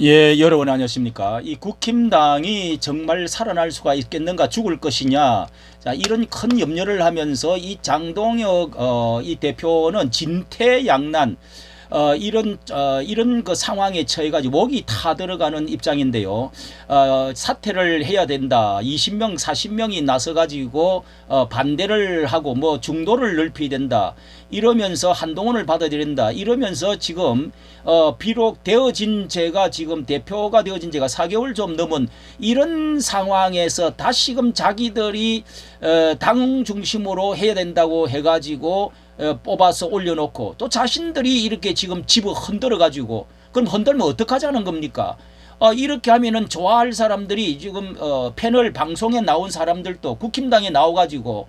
예, 여러분 안녕하십니까? 이 국힘당이 정말 살아날 수가 있겠는가 죽을 것이냐? 자, 이런 큰 염려를 하면서 이 장동혁 어, 이 대표는 진퇴양난 어, 이런 어, 이런 그 상황에 처해가지고 목이 타 들어가는 입장인데요. 어, 사퇴를 해야 된다. 20명, 40명이 나서가지고 어, 반대를 하고 뭐 중도를 넓혀야 된다. 이러면서 한동훈을 받아들인다. 이러면서 지금 어, 비록 되어진 제가 지금 대표가 되어진 제가 4개월 좀 넘은 이런 상황에서 다시금 자기들이 어, 당 중심으로 해야 된다고 해가지고 어, 뽑아서 올려놓고 또 자신들이 이렇게 지금 집을 흔들어 가지고 그럼 흔들면 어떡하자는 겁니까? 어, 이렇게 하면은 좋아할 사람들이 지금 어, 패널 방송에 나온 사람들도 국힘당에 나와가지고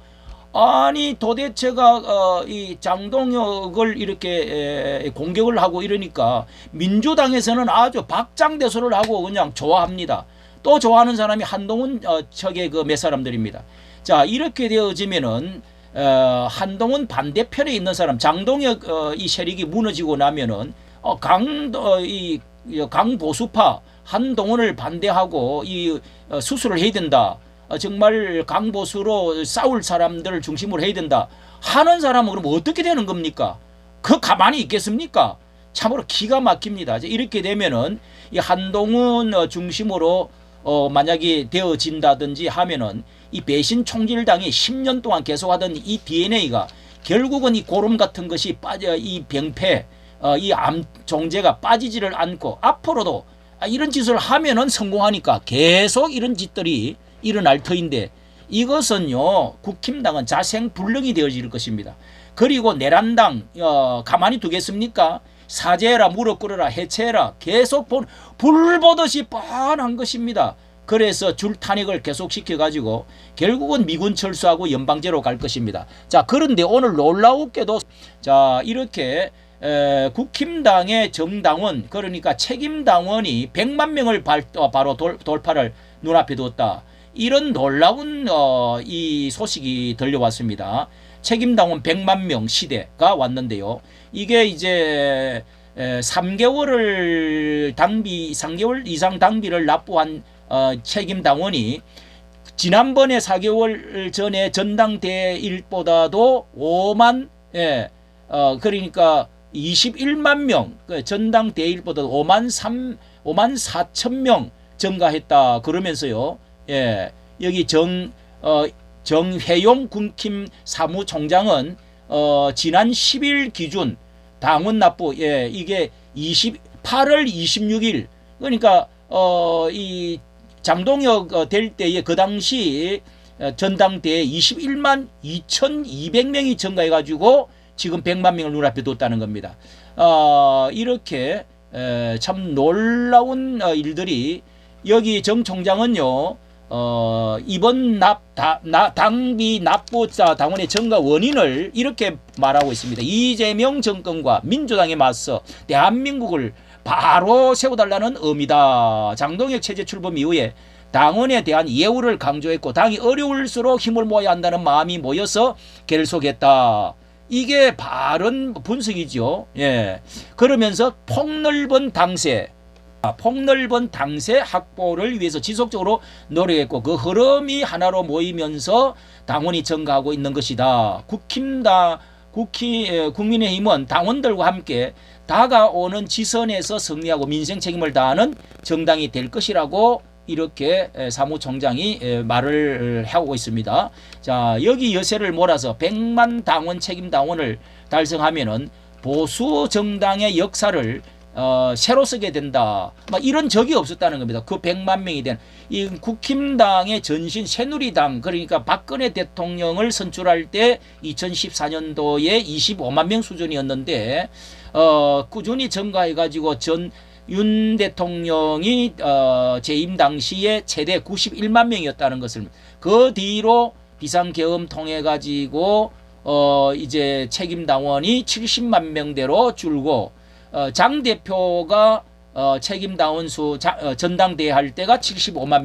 아니 도대체가 어, 이 장동혁을 이렇게 에, 공격을 하고 이러니까 민주당에서는 아주 박장대소를 하고 그냥 좋아합니다. 또 좋아하는 사람이 한동훈 어, 척의 그 몇 사람들입니다. 자 이렇게 되어지면은 어, 한동훈 반대편에 있는 사람 장동혁 어, 이 세력이 무너지고 나면은 어, 강이 강보수파 한동훈을 반대하고 이 어, 수술을 해야 된다. 어, 정말 강보수로 싸울 사람들을 중심으로 해야 된다. 하는 사람은 그럼 어떻게 되는 겁니까? 그 가만히 있겠습니까? 참으로 기가 막힙니다. 이렇게 되면은 이 한동훈 어, 중심으로 어 만약에 되어진다든지 하면은 이 배신 총질당이 10년 동안 계속하던 이 DNA가 결국은 이 고름 같은 것이 빠져 이 병폐 어, 이 암 종제가 빠지지를 않고 앞으로도 아, 이런 짓을 하면은 성공하니까 계속 이런 짓들이 일어날 터인데 이것은요 국힘당은 자생불능이 되어질 것입니다. 그리고 내란당 어, 가만히 두겠습니까? 사죄해라 무릎 꿇어라 해체해라 계속 본, 불 보듯이 뻔한 것입니다. 그래서 줄 탄핵을 계속 시켜가지고 결국은 미군 철수하고 연방제로 갈 것입니다. 자 그런데 오늘 놀라웠게도 자 이렇게 에, 국힘당의 정당원 그러니까 책임당원이 100만 명을 발, 어, 바로 돌, 돌파를 눈앞에 두었다. 이런 놀라운 어, 이 소식이 들려왔습니다. 책임당원 100만 명 시대가 왔는데요. 이게 이제 에, 3개월을 당비 3개월 이상 당비를 납부한 어, 책임 당원이 지난번에 4개월 전에 전당대일보다도 5만 예, 어, 그러니까 21만 명, 그 전당대일보다 5만 3, 5만 4천 명 증가했다. 그러면서요, 예, 여기 정, 어, 정회용 군킴 사무총장은, 어, 지난 10일 기준 당원 납부, 예, 이게 20, 8월 26일, 그러니까, 어, 이 장동혁 어, 될 때에 그 당시 어, 전당대에 21만 2,200명이 증가해가지고 지금 100만 명을 눈앞에 뒀다는 겁니다. 어, 이렇게 에, 참 놀라운 어, 일들이 여기 정 총장은요. 어, 이번 납, 다, 나, 당비 납부자 당원의 증가 원인을 이렇게 말하고 있습니다. 이재명 정권과 민주당에 맞서 대한민국을 바로 세워달라는 의미다. 장동혁 체제 출범 이후에 당원에 대한 예우를 강조했고 당이 어려울수록 힘을 모아야 한다는 마음이 모여서 결속했다. 이게 바른 분석이죠. 예. 그러면서 폭넓은 당세, 아, 폭넓은 당세 확보를 위해서 지속적으로 노력했고 그 흐름이 하나로 모이면서 당원이 증가하고 있는 것이다. 국힘다 에, 국민의힘은 당원들과 함께 다가오는 지선에서 승리하고 민생 책임을 다하는 정당이 될 것이라고 이렇게 에, 사무총장이 에, 말을 하고 있습니다. 자 여기 여세를 몰아서 100만 당원 책임 당원을 달성하면은 보수 정당의 역사를 어, 새로 쓰게 된다. 막 이런 적이 없었다는 겁니다. 그 100만 명이 된 이 국힘당의 전신 새누리당 그러니까 박근혜 대통령을 선출할 때 2014년도에 25만 명 수준이었는데 어, 꾸준히 증가해 가지고 전 윤 대통령이 어, 재임 당시에 최대 91만 명이었다는 것을 그 뒤로 비상계엄 통해 가지고 어, 이제 책임 당원이 70만 명대로 줄고 어, 장 대표가 어, 책임 당원 수 자, 어, 전당대회 할 때가 75만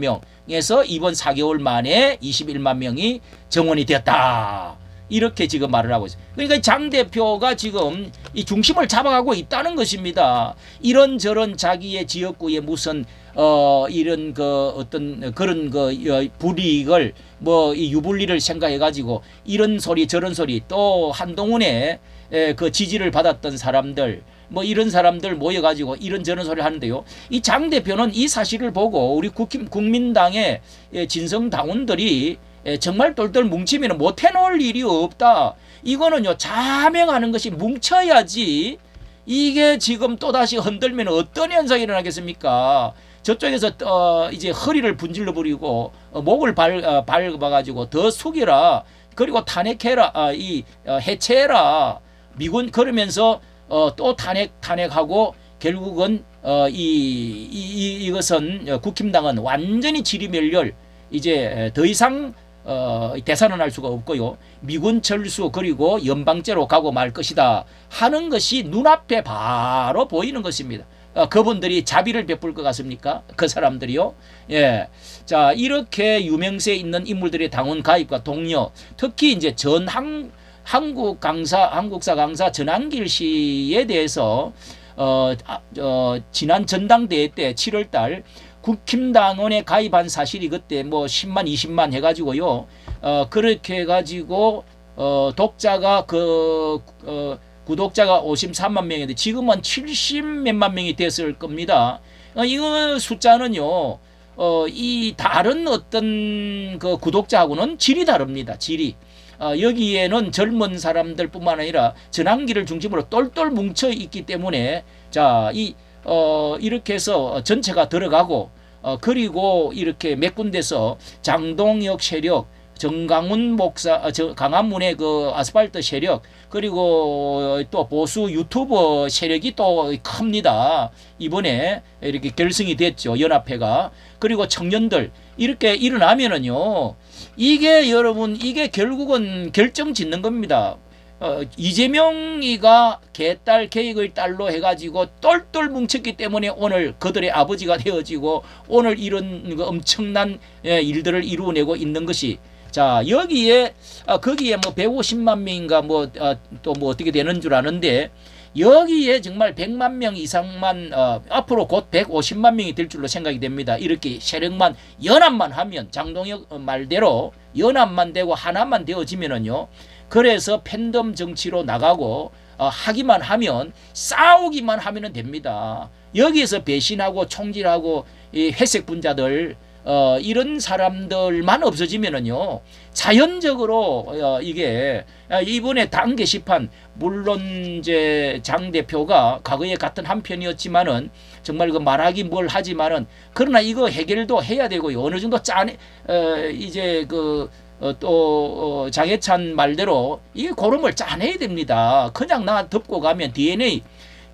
명에서 이번 4개월 만에 21만 명이 정원이 되었다. 이렇게 지금 말을 하고 있어요. 그러니까 장 대표가 지금 이 중심을 잡아가고 있다는 것입니다. 이런저런 자기의 지역구에 무슨 어 이런 그 어떤 그런 그 어, 불이익을 뭐 이 유불리를 생각해 가지고 이런 소리 저런 소리 또 한동훈의 에, 그 지지를 받았던 사람들 뭐 이런 사람들 모여가지고 이런 저런 소리를 하는데요. 이 장 대표는 이 사실을 보고 우리 국힘, 국민당의 예, 진성 당원들이 예, 정말 똘똘 뭉치면 못 해놓을 일이 없다. 이거는요 자명하는 것이 뭉쳐야지 이게 지금 또 다시 흔들면 어떤 현상이 일어나겠습니까? 저쪽에서 어 이제 허리를 분질러 버리고 어, 목을 발 어, 밟아가지고 더 숙여라 그리고 탄핵해라 아, 이 어, 해체해라 미군 그러면서 어, 또 탄핵 탄핵하고 결국은 어, 이, 이, 이 이것은 어, 국힘당은 완전히 지리멸렬 이제 더 이상 어, 대선언할 수가 없고요. 미군 철수 그리고 연방제로 가고 말 것이다 하는 것이 눈앞에 바로 보이는 것입니다. 어, 그분들이 자비를 베풀 것 같습니까? 그 사람들이요. 예. 자, 이렇게 유명세 있는 인물들의 당원 가입과 동료, 특히 이제 전항 한국 강사 한국사 강사 전한길 씨에 대해서 어, 아, 어 지난 전당대회 때 7월 달 국힘당원에 가입한 사실이 그때 뭐 10만 20만 해 가지고요. 어 그렇게 해 가지고 어 독자가 그 어, 구독자가 53만 명인데 지금은 70 몇만 명이 됐을 겁니다. 어, 이거 숫자는요. 어, 이 다른 어떤 그 구독자하고는 질이 다릅니다. 질이. 어, 여기에는 젊은 사람들뿐만 아니라 전환기를 중심으로 똘똘 뭉쳐 있기 때문에 자, 이 어, 이렇게 해서 전체가 들어가고 어, 그리고 이렇게 몇 군데서 장동혁 세력 정강훈 목사, 어, 저 강한문의 그 아스팔트 세력 그리고 또 보수 유튜버 세력이 또 큽니다. 이번에 이렇게 결성이 됐죠 연합회가 그리고 청년들 이렇게 일어나면은요 이게 여러분 이게 결국은 결정 짓는 겁니다. 어, 이재명이가 개딸 계획의 딸로 해가지고 똘똘 뭉쳤기 때문에 오늘 그들의 아버지가 되어지고 오늘 이런 그 엄청난 예, 일들을 이루어내고 있는 것이 자 여기에 아, 거기에 뭐 150만 명인가 뭐또뭐 어떻게 되는 줄 아는데 여기에 정말 100만 명 이상만 어, 앞으로 곧 150만 명이 될 줄로 생각이 됩니다. 이렇게 세력만 연합만 하면 장동혁 어, 말대로 연합만 되고 하나만 되어지면은요. 그래서 팬덤 정치로 나가고 어, 하기만 하면 싸우기만 하면은 됩니다. 여기에서 배신하고 총질하고 이 회색 분자들 어, 이런 사람들만 없어지면은요 자연적으로 어, 이게 아, 이번에 당 게시판 물론 이제 장 대표가 과거에 같은 한 편이었지만은 정말 그 말하기 뭘 하지만은 그러나 이거 해결도 해야 되고요 어느 정도 짠 어, 이제 그 어, 또 어, 장해찬 말대로 이게 고름을 짜내야 됩니다. 그냥 나 덮고 가면 DNA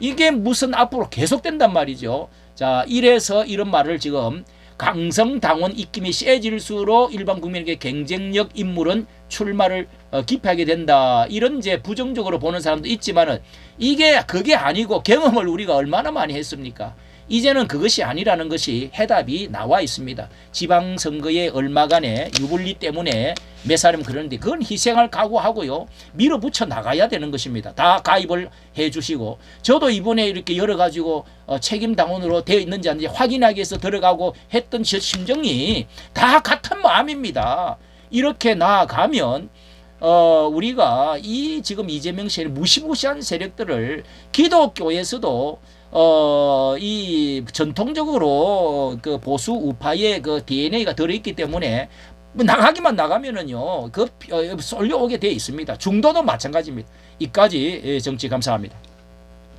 이게 무슨 앞으로 계속된단 말이죠. 자 이래서 이런 말을 지금 강성 당원 입김이 세질수록 일반 국민에게 경쟁력 인물은 출마를 어, 기피하게 된다. 이런 이제 부정적으로 보는 사람도 있지만은 이게 그게 아니고 경험을 우리가 얼마나 많이 했습니까? 이제는 그것이 아니라는 것이 해답이 나와 있습니다. 지방선거에 얼마간의 유불리 때문에 몇 사람 그러는데 그건 희생할 각오하고요. 밀어붙여 나가야 되는 것입니다. 다 가입을 해 주시고 저도 이번에 이렇게 열어가지고 어, 책임 당원으로 되어 있는지 아닌지 확인하기 위해서 들어가고 했던 저 심정이 다 같은 마음입니다. 이렇게 나아가면 어, 우리가 이 지금 이재명 세력 무시무시한 세력들을 기독교에서도 어, 이 전통적으로 그 보수 우파의 그 DNA가 들어있기 때문에 뭐 나가기만 나가면은요, 그 어, 쏠려오게 돼 있습니다. 중도도 마찬가지입니다. 이까지 예, 정치 감사합니다.